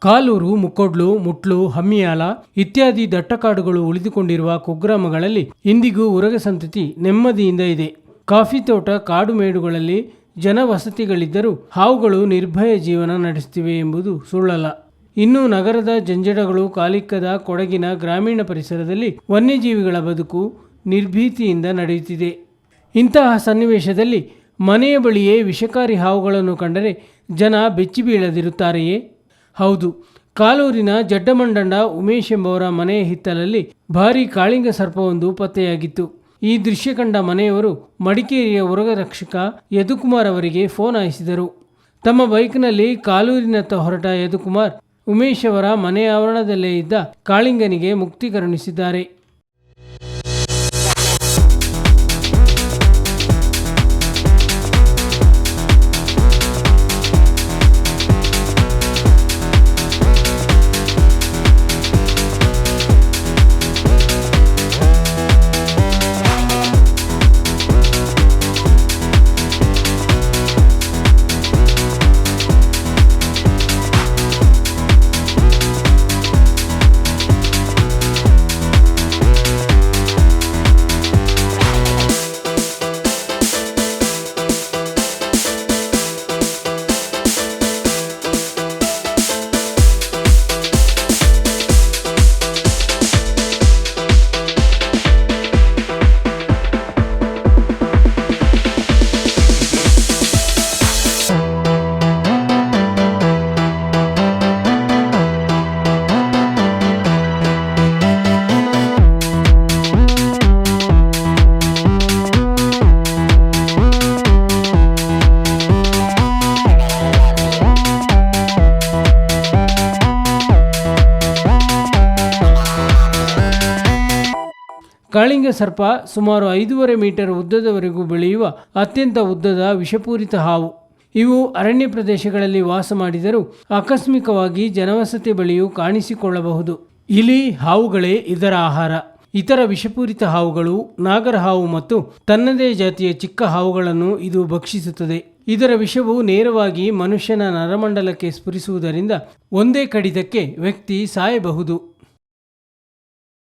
ಕಾಲೂರು, ಮುಕ್ಕೊಡ್ಲು, ಮುಟ್ಲು, ಹಮ್ಮಿಯಾಲ ಇತ್ಯಾದಿ ದಟ್ಟಕಾಡುಗಳು ಉಳಿದುಕೊಂಡಿರುವ ಕುಗ್ರಾಮಗಳಲ್ಲಿ ಇಂದಿಗೂ ಉರಗ ಸಂತತಿ ನೆಮ್ಮದಿಯಿಂದ ಇದೆ. ಕಾಫಿ ತೋಟ, ಕಾಡು ಮೇಡುಗಳಲ್ಲಿ ಜನವಸತಿಗಳಿದ್ದರೂ ಹಾವುಗಳು ನಿರ್ಭಯ ಜೀವನ ನಡೆಸುತ್ತಿವೆ ಎಂಬುದು ಸುಳ್ಳಲ್ಲ. ಇನ್ನು ನಗರದ ಜಂಜಡಗಳು ಕಾಲಿಕ್ಕದ ಕೊಡಗಿನ ಗ್ರಾಮೀಣ ಪರಿಸರದಲ್ಲಿ ವನ್ಯಜೀವಿಗಳ ಬದುಕು ನಿರ್ಭೀತಿಯಿಂದ ನಡೆಯುತ್ತಿದೆ. ಇಂತಹ ಸನ್ನಿವೇಶದಲ್ಲಿ ಮನೆಯ ಬಳಿಯೇ ವಿಷಕಾರಿ ಹಾವುಗಳನ್ನು ಕಂಡರೆ ಜನ ಬೆಚ್ಚಿ ಬೀಳದಿರುತ್ತಾರೆಯೇ ಹೌದು. ಕಾಲೂರಿನ ಜಡ್ಡಮಂಡಂಡ ಉಮೇಶ್ ಎಂಬವರ ಮನೆಯ ಹಿತ್ತಲಲ್ಲಿ ಭಾರೀ ಕಾಳಿಂಗ ಸರ್ಪವೊಂದು ಪತ್ತೆಯಾಗಿತ್ತು. ಈ ದೃಶ್ಯ ಕಂಡ ಮನೆಯವರು ಮಡಿಕೇರಿಯ ಉರಗ ರಕ್ಷಕ ಯದುಕುಮಾರ್ ಅವರಿಗೆ ಫೋನ್ ಹಾಯಿಸಿದರು. ತಮ್ಮ ಬೈಕ್ನಲ್ಲಿ ಕಾಲೂರಿನತ್ತ ಹೊರಟ ಯದುಕುಮಾರ್ ಉಮೇಶ್ ಅವರ ಮನೆ ಆವರಣದಲ್ಲೇ ಇದ್ದ ಕಾಳಿಂಗನಿಗೆ ಮುಕ್ತಿ ಕರುಣಿಸಿದ್ದಾರೆ. ಕಾಳಿಂಗ ಸರ್ಪ ಸುಮಾರು ಐದೂವರೆ ಮೀಟರ್ ಉದ್ದದವರೆಗೂ ಬೆಳೆಯುವ ಅತ್ಯಂತ ಉದ್ದದ ವಿಷಪೂರಿತ ಹಾವು. ಇವು ಅರಣ್ಯ ಪ್ರದೇಶಗಳಲ್ಲಿ ವಾಸ ಮಾಡಿದರೂ ಆಕಸ್ಮಿಕವಾಗಿ ಜನವಸತಿ ಬಳಿಯೂ ಕಾಣಿಸಿಕೊಳ್ಳಬಹುದು. ಇಲಿ ಹಾವುಗಳೇ ಇದರ ಆಹಾರ. ಇತರ ವಿಷಪೂರಿತ ಹಾವುಗಳು ನಾಗರ ಹಾವು ಮತ್ತು ತನ್ನದೇ ಜಾತಿಯ ಚಿಕ್ಕ ಹಾವುಗಳನ್ನು ಇದು ಭಕ್ಷಿಸುತ್ತದೆ. ಇದರ ವಿಷವು ನೇರವಾಗಿ ಮನುಷ್ಯನ ನರಮಂಡಲಕ್ಕೆ ಸ್ಫುರಿಸುವುದರಿಂದ ಒಂದೇ ಕಡಿತಕ್ಕೆ ವ್ಯಕ್ತಿ ಸಾಯಬಹುದು.